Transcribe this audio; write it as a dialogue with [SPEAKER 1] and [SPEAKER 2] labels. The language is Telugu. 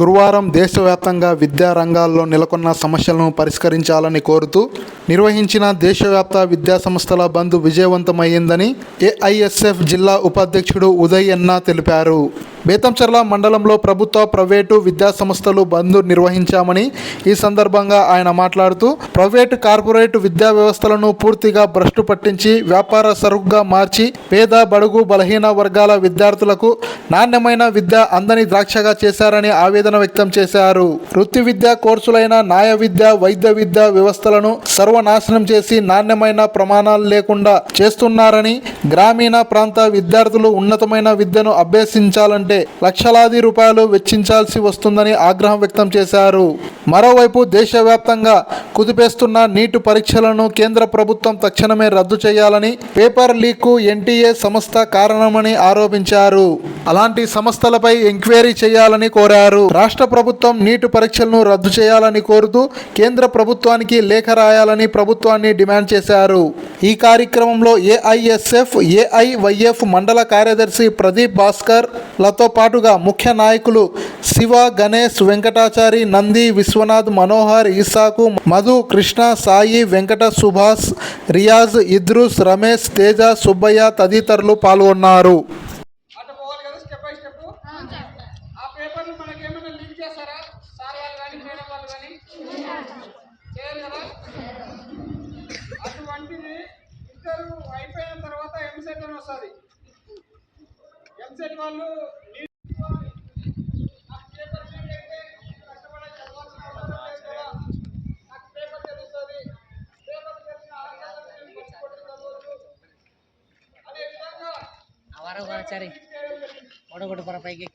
[SPEAKER 1] గురువారం దేశవ్యాప్తంగా విద్యా రంగాల్లో నెలకొన్న సమస్యలను పరిష్కరించాలని కోరుతూ నిర్వహించిన దేశవ్యాప్త విద్యా సంస్థల బంద్ విజయవంతమైందని ఏఐఎస్ఎఫ్ జిల్లా ఉపాధ్యక్షుడు ఉదయ్ అన్నా తెలిపారు. బేతంచెర్ల మండలంలో ప్రభుత్వ ప్రైవేటు విద్యా సంస్థలు బంద్ నిర్వహించామని ఈ సందర్భంగా ఆయన మాట్లాడుతూ ప్రైవేటు కార్పొరేట్ విద్యా వ్యవస్థలను పూర్తిగా భ్రష్టు పట్టించి వ్యాపార సరుగ్గా మార్చి పేద బడుగు బలహీన వర్గాల విద్యార్థులకు నాణ్యమైన విద్య అందని ద్రాక్షగా చేశారని ఆవేదన వ్యక్తం చేశారు. వృత్తి విద్యా కోర్సులైన న్యాయ విద్య వైద్య విద్య వ్యవస్థలను సర్వనాశనం చేసి నాణ్యమైన ప్రమాణాలు లేకుండా చేస్తున్నారని గ్రామీణ ప్రాంత విద్యార్థులు ఉన్నతమైన విద్యను అభ్యసించాలంటే లక్షలాది రూపాయలు వెచ్చించాల్సి వస్తుందని ఆగ్రహం వ్యక్తం చేశారు. మరోవైపు దేశవ్యాప్తంగా కుదిపేస్తున్న నీటు పరీక్షలను కేంద్ర ప్రభుత్వం తక్షణమే రద్దు చేయాలని పేపర్ లీక్కు ఎన్టీఏ సంస్థ కారణమని ఆరోపించారు. అలాంటి సంస్థలపై ఎంక్వైరీ చేయాలని కోరారు. రాష్ట్ర ప్రభుత్వం నీటు పరీక్షలను రద్దు చేయాలని కోరుతూ కేంద్ర ప్రభుత్వానికి లేఖ రాయాలని ప్రభుత్వాన్ని డిమాండ్ చేశారు. ఈ కార్యక్రమంలో ఏఐఎస్ఎఫ్ ఏఐవైఎఫ్ మండల కార్యదర్శి ప్రదీప్ భాస్కర్లతో పాటుగా ముఖ్య నాయకులు శివ గణేష్ వెంకటాచారి నంది విశ్వనాథ్ మనోహర్ ఇసాకు మధు కృష్ణ సాయి వెంకట సుభాష్ రియాజ్ ఇద్రూస్ రమేష్ తేజ సుబ్బయ్య తదితరులు పాల్గొన్నారు.
[SPEAKER 2] చేయాలి కదా అయిపోయిన తర్వాత ఎంసెట్ అని వస్తుంది. ఎంసెట్ వాళ్ళు నీట్ నాకు పేపర్ లీక్ అయితే కష్టపడి చదవాల్సిన అవసరం లేదు కదా నాకు పేపర్ తెలుస్తుంది పేపర్ తెలిసిన ఆధారం నేను పట్టుకొని చదవచ్చు అనే విధంగా
[SPEAKER 3] అవర ఒకసారి ఓడగొట్టు పర పైకి